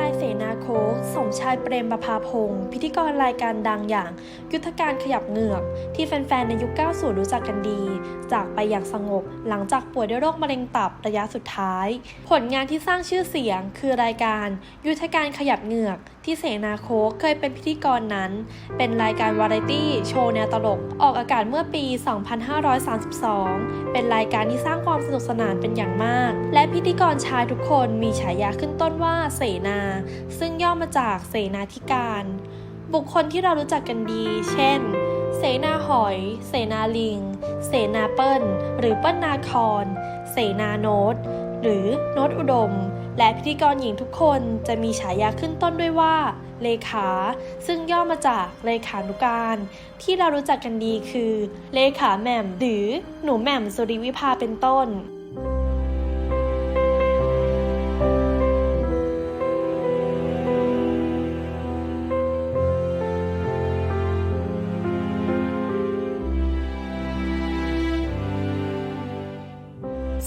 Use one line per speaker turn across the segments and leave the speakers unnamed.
นายเสนาโค้กสมชายเปรมประภาพงศ์พิธีกรรายการดังอย่าง ยุทธการขยับเหงือก ที่แฟนๆ ในยุค 90 รู้จักกันดี จากไปอย่างสงบหลังจากป่วยด้วยโรคมะเร็งตับระยะสุดท้าย ผลงานที่สร้างชื่อเสียงคือรายการ ยุทธการขยับเหงือก ที่เสนาโค้กเคยเป็นพิธีกรนั้น เป็นรายการวาไรตี้โชว์แนวตลก ออกอากาศเมื่อปี 2532 เป็นรายการที่สร้างความสนุกสนานเป็นอย่างมาก และพิธีกรชายทุกคนมีฉายาขึ้นต้นว่าเสนา ซึ่งย่อมาจากเสนาธิการ บุคคลที่เรารู้จักกันดี เช่น เสนาหอย เสนาลิง เสนาเปิ้ล หรือเปิ้ลนาคอน เสนาโนตหรือโนตอุดม และพิธีกรหญิงทุกคนจะมีฉายาขึ้นต้นด้วยว่า เลขา ซึ่งย่อมาจากเลขานุการ ที่เรารู้จักกันดีคือ เลขาแหม่มหรือหนูแหม่มสุริวิภาเป็นต้น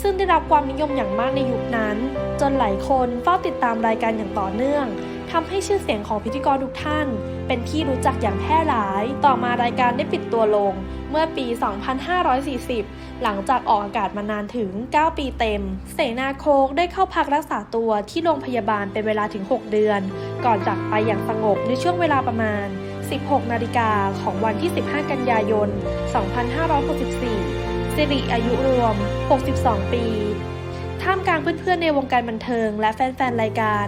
ซึ่งได้รับความนิยมอย่างมากในยุคนั้น จนหลายคนเฝ้าติดตามรายการอย่างต่อเนื่องทำให้ชื่อเสียงของพิธีกรทุกท่าน เป็นที่รู้จักอย่างแพร่หลาย ต่อมารายการได้ปิดตัวลง เมื่อปี 2540 หลังจากออกอากาศมานานถึง 9 ปีเต็ม เสนาโคกได้เข้าพักรักษาตัวที่โรงพยาบาลเป็นเวลาถึง 6 เดือน ก่อนจากไปอย่างสงบในช่วงเวลาประมาณ 16 นาฬิกาของวันที่ 15 กันยายน 2564 สิริอายุรวม 62 ปี ท่ามกลางเพื่อนๆในวงการบันเทิง และแฟนๆ รายการ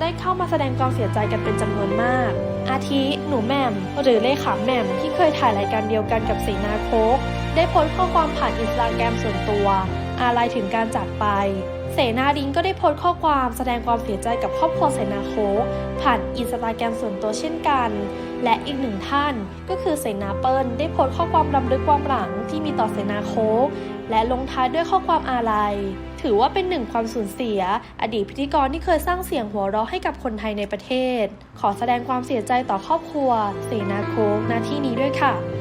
ได้เข้ามาแสดงความเสียใจกันเป็นจำนวนมาก อาทิ หนูแมม หรือเลขาแมมที่เคยถ่ายรายการเดียวกันกับสีนาโคก ได้โพสต์ข้อความผ่านอินสตาแกรมส่วนตัว อาลัยถึงการจากไป เสนาลิงก็ได้โพสต์ข้อความแสดงความเสียใจกับครอบครัวเสนาโคกผ่านอินสตาแกรมส่วนตัวเช่นกัน และอีกหนึ่งท่านก็คือเสนาเปิลได้โพสต์ข้อความรำลึกความหลังที่มีต่อเสนาโคกและลงท้ายด้วยข้อความอาลัย ถือว่าเป็นหนึ่งความสูญเสีย อดีตพิธีกรที่เคยสร้างเสียงหัวเราะให้กับคนไทยในประเทศ ขอแสดงความเสียใจต่อครอบครัว เสนาโคกณที่นี้ด้วยค่ะ